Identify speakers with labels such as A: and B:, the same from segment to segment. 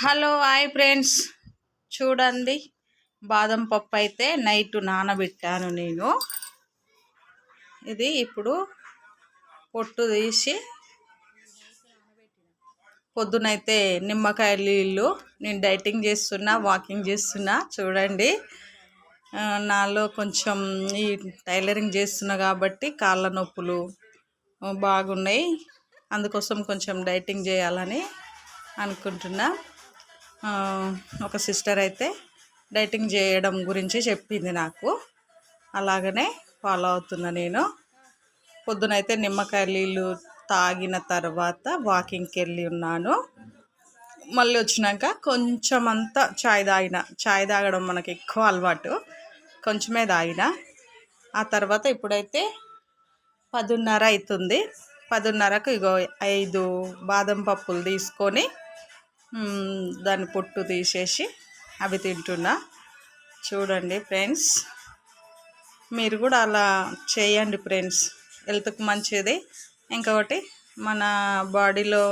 A: Hello hi friends. చూడండి బాదం పప్పు అయితే నైట్ నానబెట్టాను నేను. ఇది ఇప్పుడు పొట్టు తీసి పొద్దునైతే నిమ్మకాయ నీళ్ళు నేను డైటింగ్ చేస్తున్నా వాకింగ్ చేస్తున్నా. చూడండి నాలో కొంచెం ఈ టైలరింగ్ చేస్తున్నా కాబట్టి కాళ్ళ నొప్పులు బాగున్నాయి. అందుకోసం కొంచెం డైటింగ్ చేయాలని అనుకుంటున్నా. ఒక సిస్టర్ అయితే డైటింగ్ చేయడం గురించి చెప్పింది నాకు. అలాగనే ఫాలో అవుతున్నా నేను. పొద్దునైతే నిమ్మకాయ నీళ్ళు తాగిన తర్వాత వాకింగ్కి వెళ్ళి ఉన్నాను. మళ్ళీ వచ్చినాక కొంచెం అంతా చాయ్ తాగిన. చాయ్ తాగడం మనకి ఎక్కువ అలవాటు. కొంచెమే తాగిన. ఆ తర్వాత ఇప్పుడైతే పదున్నర అవుతుంది పదున్నరకు ఇగో ఐదు బాదం పప్పులు తీసుకొని దాని పొట్టు తీసేసి అవి తింటున్నా. చూడండి ఫ్రెండ్స్ మీరు కూడా అలా చేయండి ఫ్రెండ్స్. హెల్త్కి మంచిది. ఇంకొకటి మన బాడీలో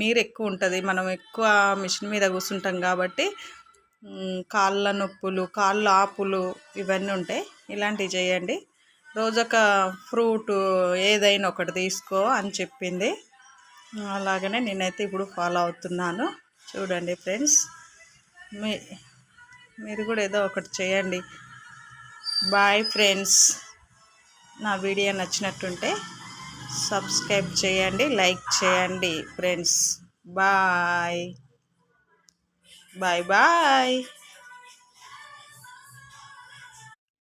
A: నీరు ఎక్కువ ఉంటుంది. మనం ఎక్కువ మిషన్ మీద కూర్చుంటాం కాబట్టి కాళ్ళ నొప్పులు కాళ్ళ ఆపులు ఇవన్నీ ఉంటాయి ఇలాంటివి చేయండి. రోజొక ఫ్రూట్ ఏదైనా ఒకటి తీసుకో అని చెప్పింది. అలాగనే నేనైతే ఇప్పుడు ఫాలో అవుతున్నాను. చూడండి ఫ్రెండ్స్. మీ మీరు కూడా ఏదో ఒకటి చేయండి. Bye friends. నా వీడియో నచ్చినట్టుంటే సబ్స్క్రైబ్ చేయండి లైక్ చేయండి ఫ్రెండ్స్. బాయ్. Bye bye.